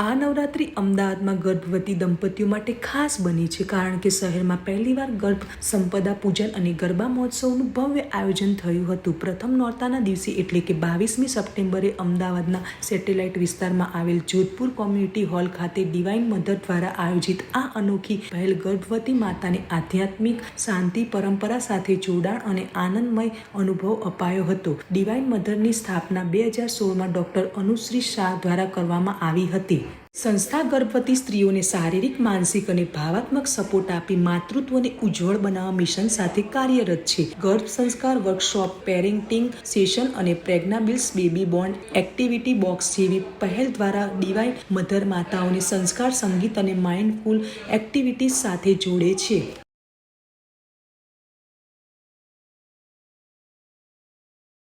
આ નવરાત્રી અમદાવાદમાં ગર્ભવતી દંપતીઓ માટે ખાસ બની છે, કારણ કે શહેરમાં પહેલીવાર ગર્ભ સંપદા પૂજન અને ગરબા મહોત્સવનું ભવ્ય આયોજન થયું હતું. પ્રથમ નોરતાના દિવસે એટલે કે બાવીસમી સપ્ટેમ્બરે અમદાવાદના સેટેલાઇટ વિસ્તારમાં આવેલ જોધપુર કોમ્યુનિટી હોલ ખાતે ડિવાઇન મધર દ્વારા આયોજિત આ અનોખી પહેલ ગર્ભવતી માતાને આધ્યાત્મિક શાંતિ, પરંપરા સાથે જોડાણ અને આનંદમય અનુભવ અપાયો હતો. ડિવાઇન મધરની સ્થાપના બે હજાર સોળમાં ડોક્ટર અનુશ્રી શાહ દ્વારા કરવામાં આવી હતી. સંસ્થા ગર્ભવતી સ્ત્રીઓને શારીરિક, માનસિક અને ભાવાત્મક સપોર્ટ આપી માતૃત્વને ઉજ્જવળ બનાવવા મિશન સાથે કાર્યરત છે. ગર્ભ સંસ્કાર વર્કશોપ, પેરેન્ટિંગ સેશન અને પ્રેગ્નાબિલ્સ બેબી બોન્ડ, એક્ટિવિટી બોક્સ જેવી પહેલ દ્વારા ડિવાઇન મધર માતાઓને સંસ્કાર, સંગીત અને માઇન્ડફુલ એક્ટિવિટીઝ સાથે જોડે છે.